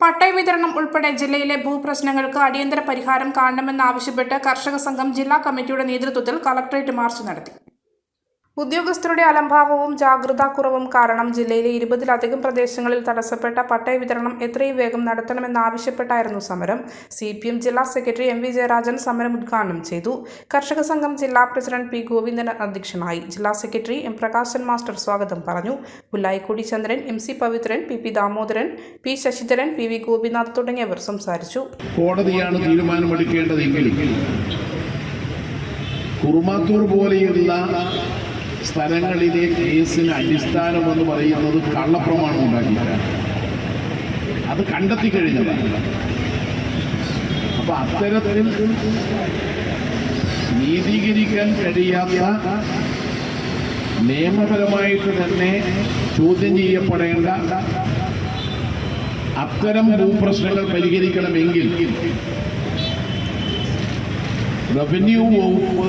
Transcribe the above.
പട്ടയ വിതരണം ഉൾപ്പെടെ ജില്ലയിലെ ഭൂപ്രശ്നങ്ങൾക്ക് അടിയന്തര പരിഹാരം കാണണമെന്നാവശ്യപ്പെട്ട് കർഷക സംഘം ജില്ലാ കമ്മിറ്റിയുടെ നേതൃത്വത്തിൽ കളക്ടറേറ്റ് മാർച്ച് നടത്തി. ഉദ്യോഗസ്ഥരുടെ അലംഭാവവും ജാഗ്രതാക്കുറവും കാരണം ജില്ലയിലെ ഇരുപതിലധികം പ്രദേശങ്ങളിൽ തടസ്സപ്പെട്ട പട്ടയ വിതരണം എത്രയും വേഗം നടത്തണമെന്നാവശ്യപ്പെട്ടായിരുന്നു സമരം. സി പി എം ജില്ലാ സെക്രട്ടറി എം വി ജയരാജൻ സമരം ഉദ്ഘാടനം ചെയ്തു. കർഷക സംഘം ജില്ലാ പ്രസിഡന്റ് പി ഗോവിന്ദൻ അധ്യക്ഷനായി. ജില്ലാ സെക്രട്ടറി എം പ്രകാശൻ മാസ്റ്റർ സ്വാഗതം പറഞ്ഞു. Pullayikkodi Chandran M C Pavithran P P Damodaran P Sasidharan P V Gopinath തുടങ്ങിയവർ സംസാരിച്ചു. കോടതിയാണ് തീരുമാനമെടുക്കേണ്ടതെങ്കിൽ കുറുമാത്തൂർ പോലെയുള്ള സ്ഥലങ്ങളിലെ കേസിന് അടിസ്ഥാനമെന്ന് പറയുന്നത് കള്ളപ്രമാണം ഉണ്ടാക്കിയിട്ടാണ്. അത് കണ്ടെത്തി കഴിഞ്ഞതാണ്. അപ്പൊ അത്തരത്തിൽ നീതീകരിക്കാൻ കഴിയാത്ത നിയമപരമായിട്ട് തന്നെ ചോദ്യം ചെയ്യപ്പെടേണ്ട അത്തരം ഭൂപ്രശ്നങ്ങൾ പരിഹരിക്കണമെങ്കിൽ റവന്യൂ വകുപ്പ്